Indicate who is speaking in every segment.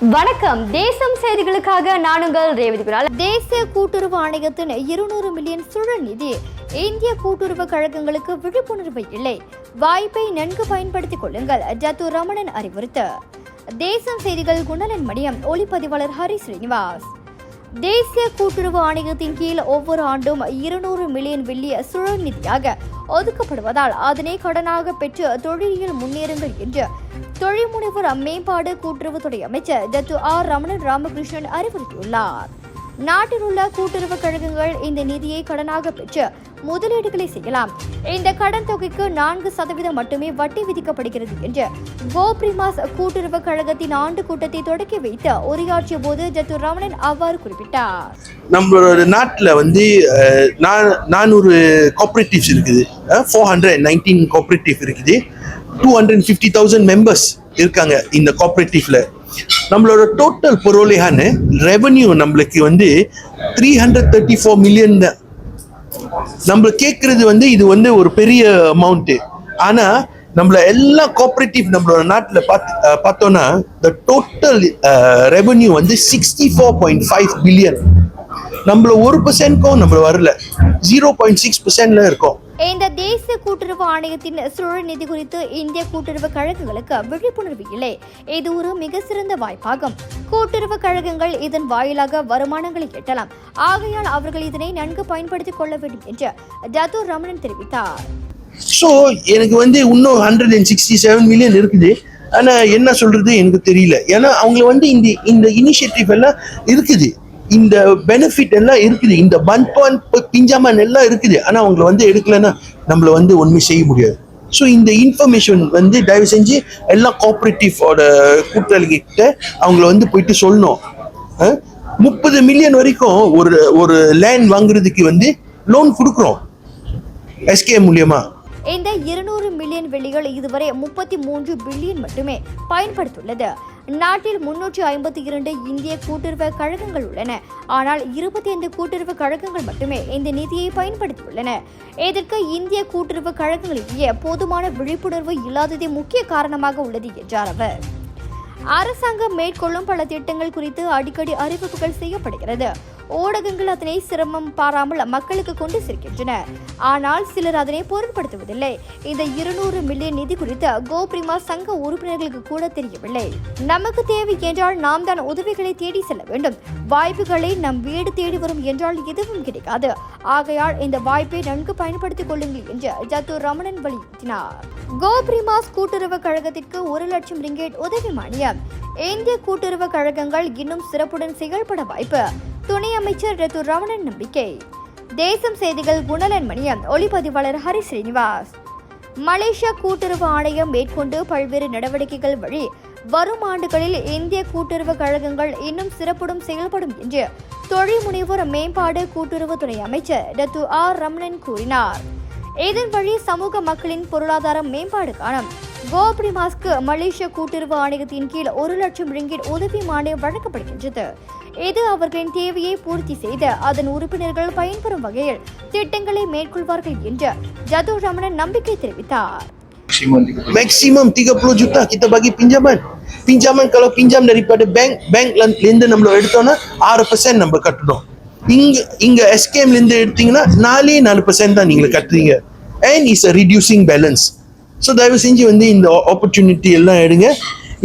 Speaker 1: வணக்கம். தேசம் செய்திகளுக்காக நான் உங்கள் ரேவதி குரால் தேசிய கூட்டுறவு ஆணையத்தின் இருநூறு மில்லியன் சுழல் நிதி இந்திய கூட்டுறவு கழகங்களுக்கு விழிப்புணர்வு இல்லை. வாய்ப்பை நன்கு பயன்படுத்திக் கொள்ளுங்கள் ஜத்து ரமணன் அறிவுறுத்து. தேசம் செய்திகள் குணலன் மணியம் ஒளிப்பதிவாளர் ஹரி ஸ்ரீனிவாஸ். தேசிய கூட்டுறவு ஆணையத்தின் கீழ் ஒவ்வொரு ஆண்டும் இருநூறு மில்லியன் வெள்ளிய சுழல் நிதியாக ஒதுக்கப்படுவதால் அதனை கடனாக பெற்று தொழிலில் முன்னேறுங்கள் என்று தொழில்முனைவர் மேம்பாடு கூட்டுறவுத்துறை அமைச்சர் டத்து ஆர் ரமணன் ராமகிருஷ்ணன் அறிவுறுத்தியுள்ளார். நாட்டில் உள்ள கூட்டுறவு கழகங்கள் இந்த நிதியை கடனாக பெற்று முதலீடுகளை செய்யலாம். இந்த கடன் தொகைக்கு நான்கு சதவீதம் மட்டுமே வட்டி விதிக்கப்படுகிறது என்று கோப்ரிமாஸ் கூட்டுறவு கழகத்தின் ஆண்டு கூட்டத்தை தொடக்கி வைத்து உரையாற்றிய போது ஜத்து ரமணன் அவ்வாறு குறிப்பிட்டார்.
Speaker 2: நம்மளோட நாட்டில் வந்து நானூறு கோஆபரேட்டிவ்ஸ் இருக்குது. ஃபோர் ஹண்ட்ரட் நைன்டீன் கோஆபரேட்டிவ் இருக்குது. Two hundred fifty thousand members இருக்காங்க இந்த கோஆப்ரேட்டிவ்ல நம்மளோட டோட்டல் பொருளையான ரெவன்யூ நம்மளுக்கு வந்து three hundred thirty four million தான் நம்ம கேட்கறது வந்து இது வந்து ஒரு பெரிய அமௌண்ட்டு ஆனா நம்மள எல்லா கோஆப்ரேட்டிவ் நம்மளோட நாட்டில் பார்த்து பார்த்தோன்னா பார்த்தோம்னா த டோட்டல் ரெவன்யூ வந்து sixty four point five billion நம்மள ஒரு பர்சன்ட்க்கும் நம்மள வரல. ஜீரோ பாயிண்ட் சிக்ஸ் பர்சன்ட்ல இருக்கோம்.
Speaker 1: இந்த தேசிய கூட்டுறவு ஆணையத்தின் சுழல் நிதி குறித்து இந்திய கூட்டுறவு கழகங்களுக்கு விழிப்புணர்வு இல்லை. இது ஒரு மிக சிறந்த வாய்ப்பாகும். கூட்டுறவு கழகங்கள் இதன் வாயிலாக வருமானங்களை எட்டலாம் ஆகையால் அவர்கள் இதனை நன்கு பயன்படுத்திக் கொள்ள வேண்டும் என்று ஜதூர் ரமணன் தெரிவித்தார்.
Speaker 2: ஸோ எனக்கு வந்து இன்னும் hundred and sixty seven million இருக்குது. ஆனா என்ன சொல்றது எனக்கு தெரியல. ஏன்னா அவங்க வந்து இந்த இந்த இனிஷியேட்டிவ் எல்லாம் இருக்குது. இந்த பெனிஃபிட் எல்லாம் இருக்குது. இந்த பன்பான் பிஞ்சாமன் எல்லாம் இருக்குது. ஆனா அவங்கள வந்து எடுக்கலைன்னா நம்மள வந்து ஒண்ணுமே செய்ய முடியாது. ஸோ இந்த இன்ஃபர்மேஷன் வந்து தயவு செஞ்சு எல்லா கோஆப்ரேட்டிவோட கூட்டாளிகிட்ட அவங்கள வந்து போயிட்டு சொல்லணும். முப்பது மில்லியன் வரைக்கும் ஒரு ஒரு லேண்ட் வாங்குறதுக்கு வந்து லோன் கொடுக்குறோம். எஸ்கே மூலியமா.
Speaker 1: இந்த இருநூறு மில்லியன் வெளிகள் இதுவரை முப்பத்தி மூன்று பில்லியன் மட்டுமே பயன்படுத்தியுள்ளது. நாட்டில் முன்னூற்றி ஐம்பத்தி இரண்டு இந்திய கூட்டுறவு கழகங்கள் உள்ளன. ஆனால் இருபத்தி ஐந்து கூட்டுறவு கழகங்கள் மட்டுமே இந்த நிதியை பயன்படுத்தியுள்ளன. இதற்கு இந்திய கூட்டுறவு கழகங்களிலேயே போதுமான விழிப்புணர்வு இல்லாததே முக்கிய காரணமாக உள்ளது என்றார் அவர். அரசாங்கம் மேற்கொள்ளும் பல திட்டங்கள் குறித்து அடிக்கடி அறிவிப்புகள் செய்யப்படுகிறது. ஊடகங்கள் அதனை சிரமம் பாராமல் மக்களுக்கு கொண்டு சேர்க்கின்றன ஆனால் சிலர் அதனை பொருட்படுத்துவதில்லை. இந்த இருநூறு மில்லியன் நிதி குறித்து கோபிரிமா சங்க உறுப்பினர்களுக்கு கூட தெரியவில்லை. நமக்கு தேவை என்றால் நாம் தான் உதவிகளை தேடி செல்ல வேண்டும். வாய்ப்புகளை நம் வீடு தேடி வரும் என்றால் எதுவும் கிடைக்காது. ஆகையால் இந்த வாய்ப்பை நன்கு பயன்படுத்திக் கொள்ளுங்கள் என்று ஜத்து ரமணன் வலியுறுத்தினார். கோபிரிமாஸ் கூட்டுறவு கழகத்திற்கு ஒரு லட்சம் ரிங்கேட் உதவி மானியம். இந்திய கூட்டுறவு கழகங்கள் இன்னும் சிறப்புடன் செயல்பட வாய்ப்பு. துணை அமைச்சர் ரத்து ரமணன் நம்பிக்கை. தேசம் செய்திகள் குணலன் மணியம் ஒளிப்பதிவாளர் ஹரி ஸ்ரீனிவாஸ். மலேசியா கூட்டுறவு ஆணையம் மேற்கொண்டு பல்வேறு நடவடிக்கைகள் வழி வரும் ஆண்டுகளில் இந்திய கூட்டுறவு கழகங்கள் இன்னும் சிறப்புடன் செயல்படும் என்று தொழில் முனைவோர் மேம்பாடு கூட்டுறவுத்துறை அமைச்சர் டத்து ஆர் ரமணன் கூறினார். இதன் வழி சமூக மக்களின் பொருளாதார மேம்பாடு காணும். கோப்ரிமாஸ்க்கு மலேசிய கூட்டுறவு ஆணையத்தின் கீழ் ஒரு லட்சம் ரிங்கிட் உதவி மானியம் வழங்கப்படுகின்றது. இது அவர்களின் தேவையை பூர்த்தி செய்து அதன் உறுப்பினர்கள் பயன்பெறும் வகையில் திட்டங்களை மேற்கொள்வார்கள் என்று ஜது ரமணன் நம்பிக்கை தெரிவித்தார்.
Speaker 2: Maksimum 30 juta. Kita bagi pinjaman. Pinjaman kalau pinjam daripada bank, bank இருந்து நம்மள எடுத்தோம்னா ஆறு பர்சன்ட் நம்ம கட்டணும் இங்க இங்க எஸ்கேம்ல இருந்து எடுத்தீங்கன்னா நாலே நாலு பர்சன்ட் தான் நீங்க கட்டுறீங்க. And is a reducing balance so தயவு செஞ்சு வந்து இந்த ஆப்பர்ச்சுனிட்டி எல்லாம் எடுங்க.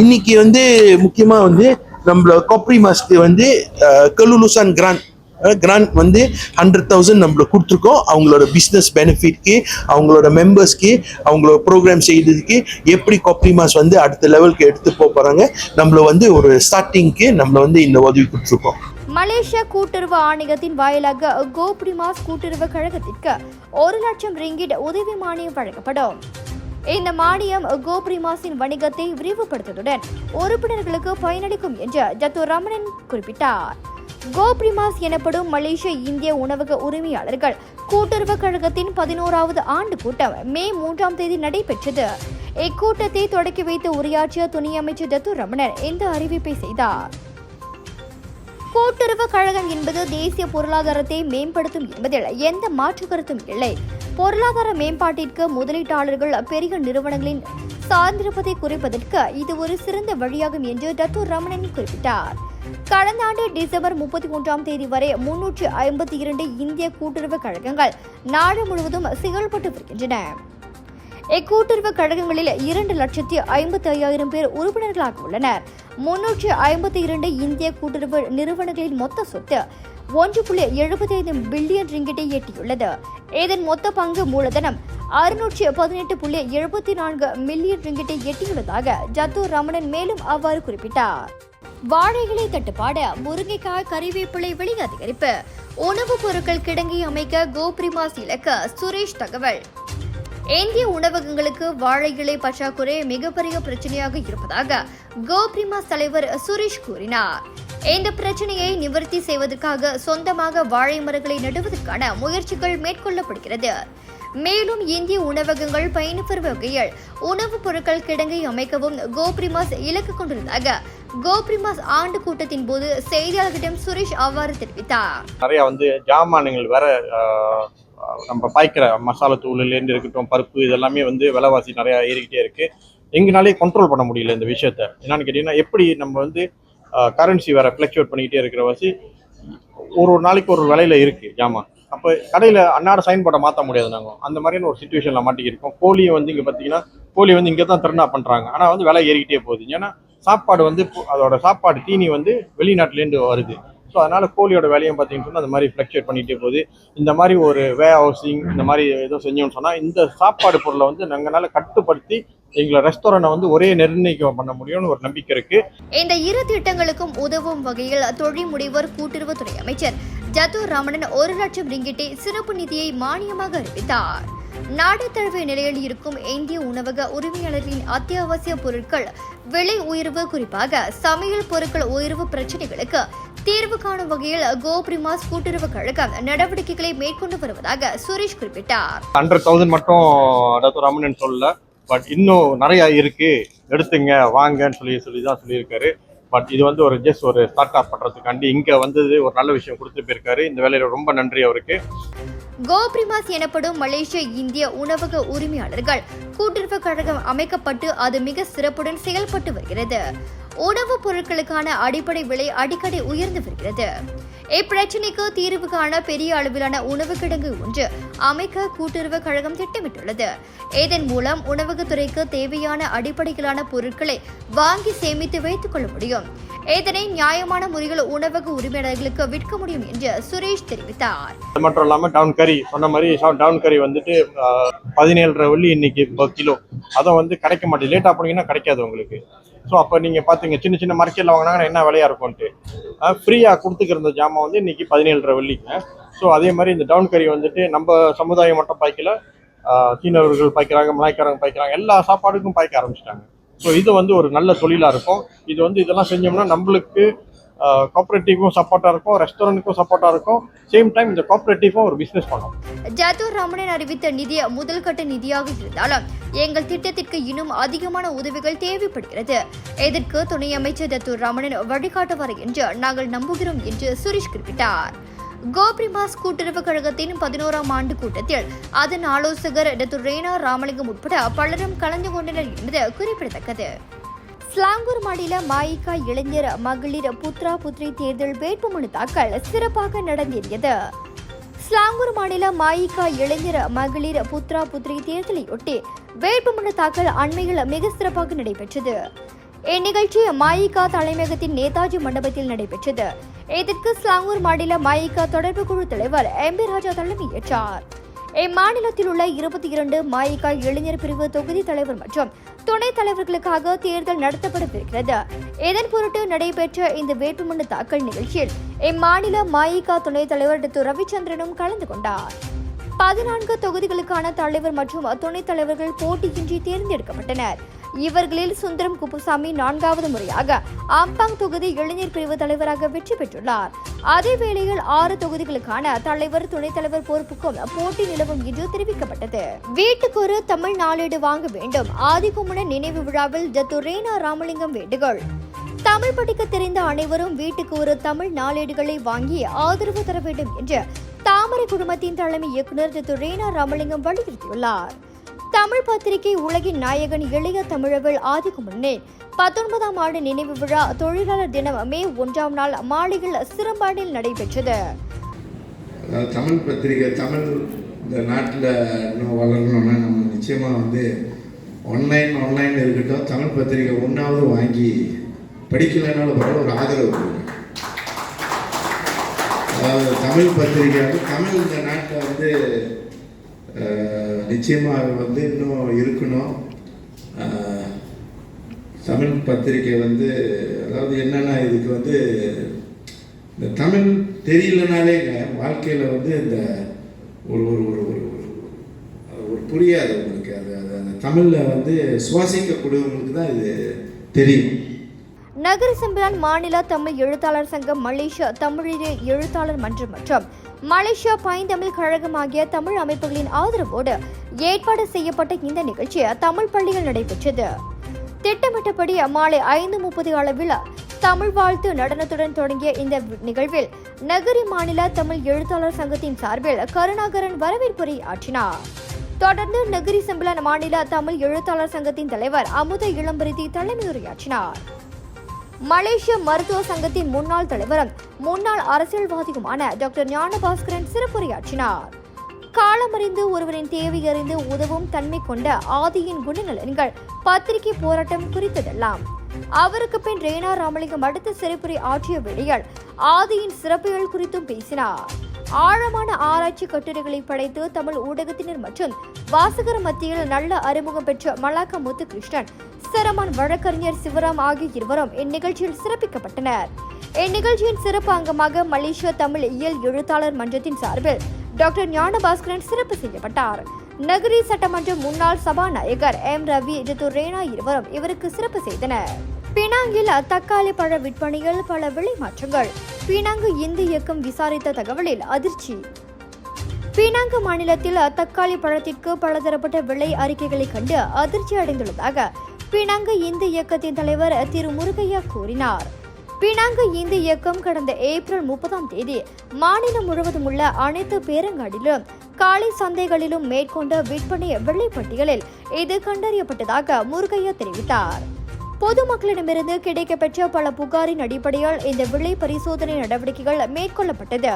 Speaker 2: இன்னைக்கு வந்து முக்கியமா வந்து நம்மள காப்ரி மாஸ்க்கு வந்து கலுலுசான் கிராண்ட் கிராண்ட் வந்து ஹண்ட்ரட் தௌசண்ட் நம்மளுக்கு கொடுத்துருக்கோம். அவங்களோட பிஸ்னஸ் பெனிஃபிட்க்கு அவங்களோட மெம்பர்ஸ்க்கு அவங்களோட ப்ரோக்ராம் செய்யறதுக்கு எப்படி கொப்ரி மாஸ் வந்து அடுத்த லெவலுக்கு எடுத்து போக போறாங்க நம்மள வந்து ஒரு ஸ்டார்டிங்க்கு நம்மள வந்து இந்த உதவி கொடுத்துருக்கோம்.
Speaker 1: மலேசியா கூட்டுறவு ஆணையத்தின் வாயிலாக கோப்ரிமாஸ் கூட்டுறவு கழகத்திற்கு ஒரு லட்சம் ரிங்கிட் உதவி மானியம் வழங்கப்படும். இந்த மானியம் கோபுரிமாஸின் வணிகத்தை விரிவுபடுத்துவதுடன் உறுப்பினர்களுக்கு பயனளிக்கும் என்று ஜத்து ரமணன் குறிப்பிட்டார். கோபிரிமாஸ் எனப்படும் மலேசிய இந்திய உணவக உரிமையாளர்கள் கூட்டுறவு கழகத்தின் பதினோராவது ஆண்டு கூட்டம் மே மூன்றாம் தேதி நடைபெற்றது. இக்கூட்டத்தை தொடக்கி வைத்து உரையாற்றிய துணை அமைச்சர் தத்து ரமணன் இந்த அறிவிப்பை செய்தார். கூட்டுறவு கழகம் என்பது தேசிய பொருளாதாரத்தை மேம்படுத்தும் என்பதில் எந்த மாற்று கருத்தும் இல்லை. பொருளாதார மேம்பாட்டிற்கு முதலீட்டாளர்கள் பெரிய நிறுவனங்களின் சார்ந்திருப்பதை குறைப்பதற்கு இது ஒரு சிறந்த வழியாகும் என்று டத்தூர் ரமணன் குறிப்பிட்டார். கடந்த ஆண்டு டிசம்பர் முப்பத்தி ஒன்றாம் தேதி வரை முன்னூற்றி ஐம்பத்தி இரண்டு இந்திய கூட்டுறவு கழகங்கள் நாடு முழுவதும் செயல்பட்டு வருகின்றன. இக்கூட்டுறவு கழகங்களில் இரண்டு லட்சத்தி ஐம்பத்தி ஐயாயிரம் பேர் உறுப்பினர்களாக உள்ளனர். முன்னூற்றி ஐம்பத்தி இரண்டு இந்திய கூட்டுறவு நிறுவனங்களின் மொத்த சொத்து ஒன்று புள்ளி எழுபத்தி ஐந்து பில்லியன் ரிங்கிட்டை எட்டியுள்ளது. இதன் மொத்த பங்கு மூலதனம் அறுநூற்றி பதினெட்டு புள்ளி எழுபத்தி நான்கு மில்லியன் ரிங்கிட்டை எட்டியுள்ளதாக ஜத்து ரமணன் மேலும் அவ்வாறு குறிப்பிட்டார். வாழைகளை தட்டுப்பாடு முருங்கைக்காய் கறிவேப்பிலை விலை அதிகரிப்பு உணவுப் பொருட்கள் கிடங்கி அமைக்க கோபிரிமாஸ் இலக்கு சுரேஷ் தகவல். இந்திய உணவகங்களுக்கு வாழை இலை பற்றாக்குறை மிகப்பெரிய பிரச்சனையாக இருப்பதாக கோப்ரிமாஸ் தலைவர் சுரேஷ் கூறினார். இந்த பிரச்சனையை நிவர்த்தி செய்வதற்காக சொந்தமாக வாழை மரங்களை நடுவதற்கான முயற்சிகள் மேற்கொள்ளப்படுகிறது. மேலும் இந்திய உணவகங்கள் பயணிப்பெறும் வகையில் உணவுப் பொருட்கள் கிடங்கை அமைக்கவும் கோபிரிமாஸ் இலக்கு கொண்டுள்ளதாக கோபிரிமாஸ் ஆண்டு கூட்டத்தின் போது செய்தியாளர்களிடம் சுரேஷ் அவ்வாறு தெரிவித்தார்.
Speaker 3: நிறைய வந்து ஜாமான்கள் வேற நம்ம பாய்க்கிற மசாலா தூள்லேருந்து இருக்கட்டும் பருப்பு இதெல்லாமே வந்து விலைவாசி நிறையா ஏறிக்கிட்டே இருக்குது எங்கனாலே கண்ட்ரோல் பண்ண முடியல இந்த விஷயத்த. என்னன்னு கேட்டிங்கன்னா எப்படி நம்ம வந்து கரன்சி வேறு ஃப்ளக்சுவேட் பண்ணிக்கிட்டே இருக்கிற வாசி ஒரு ஒரு நாளைக்கு ஒரு விலையில இருக்குது ஜாமான் அப்போ கடையில் அன்னாட சைன் போட மாற்ற முடியாது நாங்கள் அந்த மாதிரியான ஒரு சுச்சுவேஷனில் மாட்டிக்கிருக்கோம் கோழியை வந்து இங்கே பார்த்தீங்கன்னா கோழி வந்து இங்கே தான் திருநா பண்ணுறாங்க ஆனால் வந்து விலை ஏறிக்கிட்டே போகுது. ஏன்னா சாப்பாடு வந்து அதோட சாப்பாடு தீனி வந்து வெளிநாட்டிலேருந்து வருது. ஸோ அதனால் கோழியோட வேலையும் பார்த்தீங்கன்னு அந்த மாதிரி ஃப்ளக்சுவேட் பண்ணிகிட்டே போகுது. இந்த மாதிரி ஒரு வே ஹவுசிங் இந்த மாதிரி ஏதோ செஞ்சோம்னு சொன்னால் இந்த சாப்பாடு பொருளை வந்து நாங்களால கட்டுப்படுத்தி எங்களை ரெஸ்டாரண்ட்டை வந்து ஒரே நிர்ணயிக்க பண்ண முடியும்னு ஒரு நம்பிக்கை இருக்குது
Speaker 1: இந்த இரு திட்டங்களுக்கும் உதவும் வகையில் தொழில் முனைவர் கூட்டுறவுத்துறை அமைச்சர் ஜத்து ராமணன் ஒரு லட்சம் ரிங்கிட்டே சிறப்பு நிதியை மானியமாக அறிவித்தார். நாடு தழுவிய நிலையில் இருக்கும் இந்திய உணவக உரிமையாளர்களின் அத்தியாவசிய பொருட்கள் விலை உயர்வு குறிப்பாக சமையல் பொருட்கள் உயர்வு பிரச்சனைகளுக்கு தீர்வு காணும் வகையில் கோப்ரிமாஸ் கூட்டுறவு கழகம் நடவடிக்கைகளை மேற்கொண்டு வருவதாக சுரேஷ் குறிப்பிட்டார்.
Speaker 3: ஹண்ட்ரட் தௌசண்ட் மட்டும் டாக்டர் ராமன் சொல்லல. பட் இன்னும் நிறைய இருக்கு. எடுத்துங்க வாங்கன்னு சொல்லி சொல்லி தான் சொல்லியிருக்காரு. பட் இது வந்து ஒரு ஜஸ்ட் ஒரு ஸ்டார்ட் அப் பண்றதுக்காண்டி இங்க வந்தது ஒரு நல்ல விஷயம் கொடுத்து போயிருக்காரு. இந்த வேலையில ரொம்ப நன்றி அவருக்கு.
Speaker 1: கோப்ரிமாஸ் எனப்படும் மலேசிய இந்திய உணவக உரிமையாளர்கள் கூட்டுறவு கழகம் அமைக்கப்பட்டு அது மிக சிறப்புடன் செயல்பட்டு வருகிறது. உணவுப் பொருட்களுக்கான அடிப்படை விலை அடிக்கடி உயர்ந்து வருகிறது. இப்பிரச்சினைக்கு தீர்வு காண பெரிய அளவிலான உணவு கிடங்கு ஒன்று அமைக்க கூட்டுறவு கழகம் திட்டமிட்டுள்ளது. இதன் மூலம் உணவகத்துறைக்கு தேவையான அடிப்படையிலான பொருட்களை வாங்கி சேமித்து வைத்துக் கொள்ள முடியும். இதனை நியாயமான முறையில் உணவக உரிமையாளர்களுக்கு விற்க முடியும் என்று சுரேஷ் தெரிவித்தார்.
Speaker 3: அது மட்டும் இல்லாமல் டவுன் கறி சொன்ன மாதிரி டவுன் கறி வந்துட்டு பதினேழரை வெள்ளி இன்னைக்கு கிலோ அதை வந்து கிடைக்க மாட்டேது லேட்டாக போனீங்கன்னா கிடைக்காது உங்களுக்கு. ஸோ அப்போ நீங்கள் பார்த்தீங்க சின்ன சின்ன மார்க்கெட்டில் வாங்கினாங்கன்னா என்ன விலையாக இருக்கும்ன்ட்டு. ஃப்ரீயாக கொடுத்துக்கிற ஜாமான் வந்து இன்னைக்கு பதினேழரை வெள்ளிங்க. ஸோ அதே மாதிரி இந்த டவுன் கறி வந்துட்டு நம்ம சமுதாயம் மட்டும் பாய்க்கல. சீனவர்கள் பாய்க்கிறாங்க மலாய்க்காரங்க பாய்க்கிறாங்க எல்லா சாப்பாடுக்கும் பாய்க்க ஆரம்பிச்சிட்டாங்க. ஸோ இது வந்து ஒரு நல்ல தொழிலாக இருக்கும். இது வந்து இதெல்லாம் செஞ்சோம்னா நம்மளுக்கு கோஆப்ரேட்டிவும் சப்போர்ட்டாக இருக்கும் ரெஸ்டாரண்ட்டுக்கும் சப்போர்ட்டாக இருக்கும். சேம் டைம் இந்த கோஆப்ரேட்டிவும் ஒரு பிஸ்னஸ் பண்ணும்.
Speaker 1: ஜாதூர் ரமணன் அறிவித்த நிதி முதல் கட்ட நிதியாக இருந்தாலும் எங்கள் திட்டத்திற்கு இன்னும் அதிகமான உதவிகள் தேவைப்படுகிறது. இதற்கு துணை அமைச்சர் தத்தூர் ரமணன் வழிகாட்டுவார் என்று நாங்கள் நம்புகிறோம் என்று சுரேஷ் குறிப்பிட்டார். கோபிரிமாஸ் கூட்டுறவு கழகத்தின் பதினோராம் ஆண்டு கூட்டத்தில் அதன் ஆலோசகர் டாக்டர் ரேனா ராமலிங்கம் உட்பட பலரும் கலந்து கொண்டனர் என்பது குறிப்பிடத்தக்கது. ஸ்லாங்கூர் மாநில மாயிகா இளைஞர் மகளிர் புத்ரா புத்ரி தேர்தல் வேட்புமனு தாக்கல் சிறப்பாக நடந்தேறியது. ஸ்லாங்கூர் மாநில மாயிகா இளைஞர் மகளிர் புத்ரா புத்ரி தேர்தலையொட்டி வேட்புமனு தாக்கல் அண்மையில் மிக சிறப்பாக நடைபெற்றது. இந்நிகழ்ச்சி மாயிகா தலைமையகத்தின் நேதாஜி மண்டபத்தில் நடைபெற்றது. இதற்கு ஸ்லாங்கூர் மாநில மாயிகா தொடர்பு குழு தலைவர் எம் பி ராஜா தலைமையேற்றார். இம்மாநிலத்தில் உள்ள இருபத்தி இரண்டு மாயிகா இளைஞர் பிரிவு தொகுதி தலைவர் மற்றும் துணைத் தலைவர்களுக்காக தேர்தல் நடத்தப்படவிருக்கிறது. இதன் பொருட்டு நடைபெற்ற இந்த வேட்புமனு தாக்கல் நிகழ்ச்சியில் இம்மாநில மாயிகா துணைத் தலைவர் டாக்டர் ரவிச்சந்திரனும் கலந்து கொண்டார். பதினான்கு தொகுதிகளுக்கான தலைவர் மற்றும் துணைத் தலைவர்கள் போட்டியின்றி தேர்ந்தெடுக்கப்பட்டனர். இவர்களில் சுந்தரம் குப்புசாமி நான்காவது முறையாக அம்பாங் தொகுதி இளைஞர் பிரிவு தலைவராக வெற்றி பெற்றுள்ளார். அதே வேளையில் ஆறு தொகுதிகளுக்கான தலைவர் துணைத் தலைவர் பொறுப்புக்கும் போட்டி நிலவும் என்று தெரிவிக்கப்பட்டது. வீட்டுக்கு ஒரு தமிழ் நாளேடு வாங்க வேண்டும். ஆதிக்குமுன நினைவு விழாவில் ஜத்துரேனா ராமலிங்கம் வேண்டுகோள். தமிழ் படிக்க தெரிந்த அனைவரும் வீட்டுக்கு ஒரு தமிழ் நாளேடுகளை வாங்கி ஆதரவு தர வேண்டும் என்று தாமரை குழுமத்தின் தலைமை இயக்குநர் ஜத்துரேனா ரேனா ராமலிங்கம் வலியுறுத்தியுள்ளார். தமிழ் பத்திரிகை உலகின் நாயகன் இளைய தமிழர்கள் ஆதிக்குமன்னன் பத்தொன்பதாம் ஆண்டு நினைவு விழா தொழிலாளர் தினம் மே ஒன்றாம் நாள் மாலையில் சிறம்பாடில் நடைபெற்றது.
Speaker 4: தமிழ் பத்திரிகை தமிழ் இந்த நாட்டில் இன்னும் வளரணும்னா நம்ம நிச்சயமாக வந்து ஆன்லைன் ஆன்லைன் இருக்கட்டும் தமிழ் பத்திரிகை ஒன்றாவது வாங்கி படிக்கலைனாலும் பரவாயில்ல ஒரு ஆதரவு கொடுங்க. அதாவது தமிழ் பத்திரிகை வந்து தமிழ் இந்த நாட்டில் வந்து நிச்சயமாக வந்து இன்னும் இருக்கணும். தமிழ் பத்திரிகை வந்து அதாவது என்னென்னா இதுக்கு வந்து இந்த தமிழ் தெரியலனாலே வாழ்க்கையில் வந்து இந்த ஒரு ஒரு ஒரு ஒரு ஒரு- புரியாது உங்களுக்கு. அது அது அந்த தமிழில் வந்து சுவாசிக்கக்கூடியவங்களுக்கு தான் இது தெரியும்.
Speaker 1: நகர செம்பிலான் மாநில தமிழ் எழுத்தாளர் சங்கம் மலேசியா தமிழிய எழுத்தாளர் மன்றம் மற்றும் மலேசியா பைந்தமிழ் கழகம் ஆகிய தமிழ் அமைப்புகளின் ஆதரவோடு ஏற்பாடு செய்யப்பட்ட இந்த நிகழ்ச்சி தமிழ் பள்ளியில் நடைபெற்றது. திட்டமிட்டபடி மாலை ஐந்து முப்பது அளவில் தமிழ் வாழ்த்து நடனத்துடன் தொடங்கிய இந்த நிகழ்வில் நகரி மாநில தமிழ் எழுத்தாளர் சங்கத்தின் சார்பில் கருணாகரன் வரவேற்புரை ஆற்றினார். தொடர்ந்து நகரி செம்பலன் மாநில தமிழ் எழுத்தாளர் சங்கத்தின் தலைவர் அமுத இளம்பருதி தலைமையுரையாற்றினார். மலேசிய மருத்துவ சங்கத்தின் முன்னாள் தலைவரும் முன்னாள் அரசியல்வாதியுமான டாக்டர் ஞானபாஸ்கரன் சிறப்புரையாற்றினார். காலமறிந்து ஒருவரின் தேவையறிந்து உதவும் தன்மை கொண்ட ஆதியின் குணநலன்கள் பத்திரிகை போராட்டம் குறித்ததெல்லாம். அவருக்கு பின் ரேனா ராமலிங்கம் அடுத்த சிறப்புரை ஆற்றிய வேளையில் ஆதியின் சிறப்புகள் குறித்தும் பேசினார். ஆழமான ஆராய்ச்சி கட்டுரைகளை படைத்து தமிழ் ஊடகத்தினர் மற்றும் வாசகர் மத்தியில் நல்ல அறிமுகம் பெற்ற மலாக்க முத்துகிருஷ்ணன் சரமான் வழக்கறிஞர் சிவராம் ஆகிய இருவரும் இந்நிகழ்ச்சியில் சிறப்பிக்கப்பட்டனர். இந்நிகழ்ச்சியின் சிறப்பு அங்கமாக மலேசிய தமிழ் இயல் எழுத்தாளர் மன்றத்தின் சார்பில் டாக்டர் ஞானபாஸ்கரன் சிறப்பு செய்யப்பட்டார். நகரி சட்டமன்ற முன்னாள் சபாநாயகர் எம். ரவி ஜித்து ரேனா இருவரும் இவருக்கு சிறப்பு செய்தனர். பினாங்கில் தக்காளி பழ விற்பனையில் பல விலை மாற்றங்கள். பினாங்கு இந்து இயக்கம் விசாரித்த தகவலில் அதிர்ச்சி. பினாங்கு மாநிலத்தில் தக்காளி பழத்திற்கு பலதரப்பட்ட விலை அறிக்கைகளை கண்டு அதிர்ச்சி அடைந்துள்ளதாக பினாங்கு இந்து இயக்கத்தின் தலைவர் திரு முருகையா கூறினார். பினாங்கு இந்து இயக்கம் கடந்த ஏப்ரல் முப்பதாம் தேதி மாநிலம் முழுவதும் உள்ள அனைத்து பேரங்காடிலும் காலை சந்தைகளிலும் மேற்கொண்ட விற்பனை வெள்ளைப்பட்டியலில் இது கண்டறியப்பட்டதாக முருகையா தெரிவித்தார். பொதுமக்களிடமிருந்து கிடைக்கப்பெற்ற பல புகாரின் அடிப்படையில் இந்த விலை பரிசோதனை நடவடிக்கைகள் மேற்கொள்ளப்பட்டது.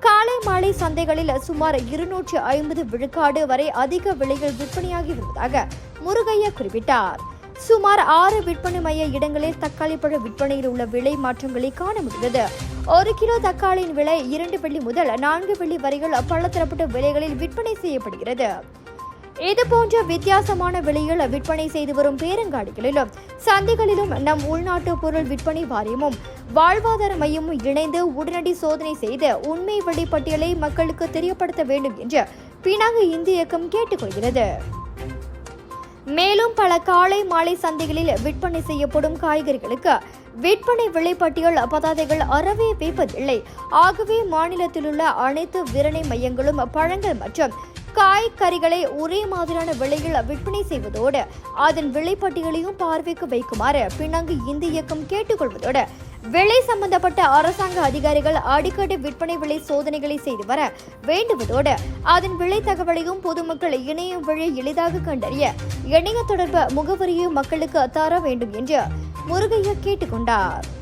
Speaker 1: காலை மாலை சந்தைகளில் சுமார் இருநூற்றி ஐம்பது விழுக்காடு வரை அதிக விலையில் விற்பனையாகி வருவதாக முருகையா குறிப்பிட்டார். சுமார் ஆறு விற்பனை மைய இடங்களில் தக்காளி பழ விற்பனையில் உள்ள விலை மாற்றங்களை காண முடிந்தது. ஒரு கிலோ தக்காளியின் விலை இரண்டு வெள்ளி முதல் நான்கு வெள்ளி வரையில் பலதரப்பட்ட விலைகளில் விற்பனை செய்யப்படுகிறது. இது போன்ற வித்தியாசமான விலையில் விற்பனை செய்து வரும் பேரங்காடிகளிலும் சந்தைகளிலும் நம் உள்நாட்டு பொருள் விற்பனை வாரியமும் வாழ்வாதார மையமும் இணைந்து உடனடி சோதனை செய்து உண்மை வெளிப்பட்டியலை மக்களுக்கு தெரியப்படுத்த வேண்டும் என்று பினாங்கு இந்திய இயக்கம் கேட்டுக்கொள்கிறது. மேலும் பல காலை மாலை சந்தைகளில் விற்பனை செய்யப்படும் காய்கறிகளுக்கு விற்பனை விலைப்பட்டியல் பதாதைகள் அறவே வைப்பதில்லை. ஆகவே மாநிலத்திலுள்ள அனைத்து விற்பனை மையங்களும் பழங்கள் மற்றும் காய்கறிகளை ஒரே மாதிரியான விலையில் விற்பனை செய்வதோடு அதன் விலைப்பட்டியலையும் பார்வைக்கு வைக்குமாறு பிணங்கு இந்திய இயக்கம் கேட்டுக்கொள்வதோடு விலை சம்பந்தப்பட்ட அரசாங்க அதிகாரிகள் அடிக்கடி விற்பனை விலை சோதனைகளை செய்து வர வேண்டுவதோடு அதன் விலை தகவலையும் பொதுமக்கள் இணையம் வழி எளிதாக கண்டறிய இணைய தொடர்பு முகவரியை மக்களுக்கு தர வேண்டும் என்று முருகையா கேட்டுக்கொண்டார்.